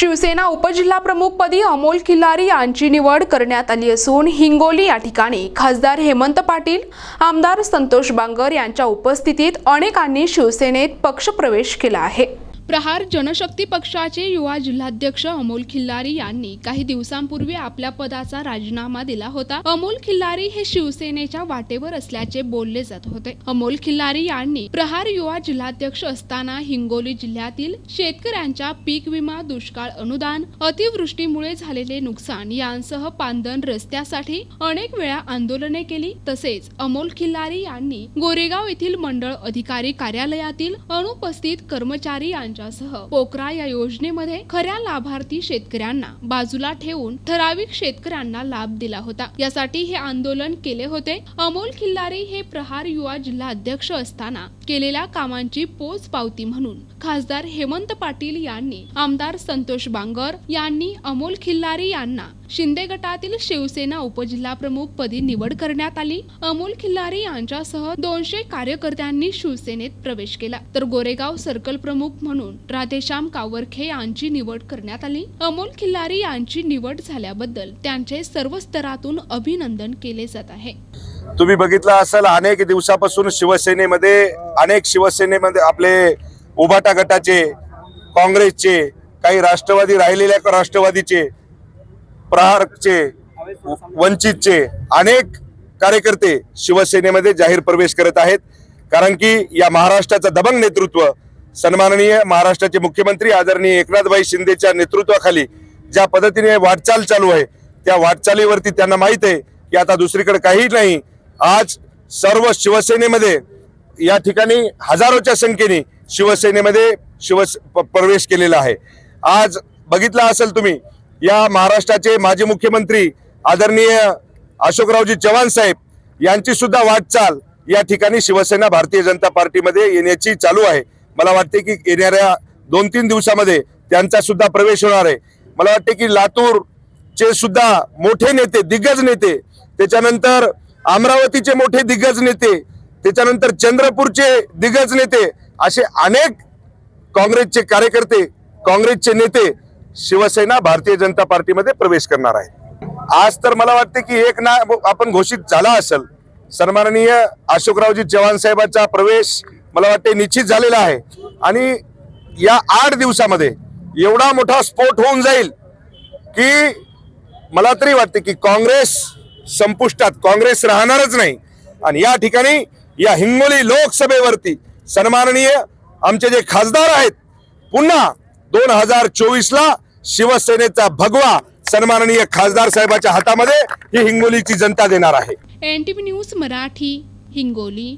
शिवसेना उपजिल्हाप्रमुखपदी अमोल खिल्लारी यांची निवड करण्यात आली असून हिंगोली या ठिकाणी खासदार हेमंत पाटील आमदार संतोष बांगर यांच्या उपस्थितीत अनेकांनी शिवसेनेत पक्षप्रवेश केला आहे. प्रहार जनशक्ती पक्षाचे युवा जिल्हाध्यक्ष अमोल खिल्लारी यांनी काही दिवसांपूर्वी आपल्या पदाचा राजीनामा दिला होता. अमोल खिल्लारी हे शिवसेनेच्या वाटेवर असल्याचे बोलले जात होते. अमोल खिल्लारी यांनी प्रहार युवा जिल्हाध्यक्ष असताना हिंगोली जिल्ह्यातील शेतकऱ्यांच्या पीक विमा दुष्काळ अनुदान अतिवृष्टीमुळे झालेले नुकसान यांसह पांदन रस्त्यासाठी अनेक वेळा आंदोलने केली. तसेच अमोल खिल्लारी यांनी गोरेगाव येथील मंडळ अधिकारी कार्यालयातील अनुपस्थित कर्मचारी यांच्यासह पोकरा या योजनेमध्ये खऱ्या लाभार्थी शेतकऱ्यांना बाजूला ठेवून ठराविक शेतकऱ्यांना लाभ दिला होता. यासाठी हे आंदोलन केले होते. अमोल खिल्लारी हे प्रहार युवा जिल्हा अध्यक्ष असताना केलेल्या कामांची पोच पावती म्हणून खासदार हेमंत पाटील यांनी आमदार संतोष बांगर यांनी अमोल खिल्लारी यांना शिंदे गटातील शिवसेना उपजिल्हा प्रमुख पदी निवड करण्यात आली. अमोल खिल्लारी यांच्यासह दोनशे कार्यकर्त्यांनी शिवसेनेत प्रवेश केला. तर गोरेगाव सर्कल प्रमुख म्हणून राधेश्याम कावरखे यांची निवड करण्यात आली. अमोल खिल्लारी यांची निवड झाल्याबद्दल त्यांचे सर्व स्तरातून अभिनंदन केले जात आहे. तुम्ही बघितलं असेल अनेक दिवसापासून शिवसेनेमध्ये अनेक शिवसेनेमध्ये आपले उभाटा गटाचे काँग्रेसचे काही राष्ट्रवादी राहिलेल्या राष्ट्रवादीचे प्रहारचे वंचितचे अनेक कार्यकर्ते शिवसेनेमध्ये जाहीर प्रवेश करत आहेत. कारण की या महाराष्ट्राचं दबंग नेतृत्व सन्माननीय महाराष्ट्राचे मुख्यमंत्री आदरणीय एकनाथभाई शिंदेच्या नेतृत्वाखाली ज्या पद्धतीने वाटचाल चालू आहे त्या वाटचालीवरती त्यांना माहीत आहे की आता दुसरीकडे काही नाही. आज सर्व शिवसेनेमध्ये या ठिकाणी हजारोच्या संख्येने शिवसेनेमध्ये शिव प्रवेश केलेला आहे. आज बघितला असेल तुम्ही या महाराष्ट्राचे माजी मुख्यमंत्री आदरणीय अशोकरावजी चव्हाण साहेब यांची सुद्धा वाटचाल या ठिकाणी शिवसेना भारतीय जनता पार्टीमध्ये येण्याची चालू आहे. मला वाटते की येणाऱ्या दोन तीन दिवसामध्ये त्यांचा सुद्धा प्रवेश होणार आहे. मला वाटते की लातूरचे सुद्धा मोठे नेते दिग्गज नेते त्याच्यानंतर अमरावतीचे मोठे दिग्गज नेते त्याच्यानंतर चंद्रपूरचे दिग्गज नेते असे अनेक काँग्रेसचे कार्यकर्ते काँग्रेसचे नेते शिवसेना भारतीय जनता पार्टीमध्ये प्रवेश करणार आहे आज तर मला वाटते की एक ना आपण घोषित झाला असेल. सन्माननीय अशोकरावजी चव्हाण साहेबांचा प्रवेश मला वाटते निश्चित झालेला आहे. आणि या आठ दिवसामध्ये एवढा मोठा स्फोट होऊन जाईल की मला तरी वाटते की काँग्रेस संपुष्टात काँग्रेस राहणारच नाही. आणि या ठिकाणी या हिंगोली लोकसभेवरती सन्माननीय आमचे जे खासदार आहेत पुन्हा दोन हजार चोवीसला शिवसेनेचा भगवा सन्माननीय खासदार साहेबाच्या हातामध्ये ही हिंगोलीची जनता देणार आहे. NTV news Marathi Hingoli.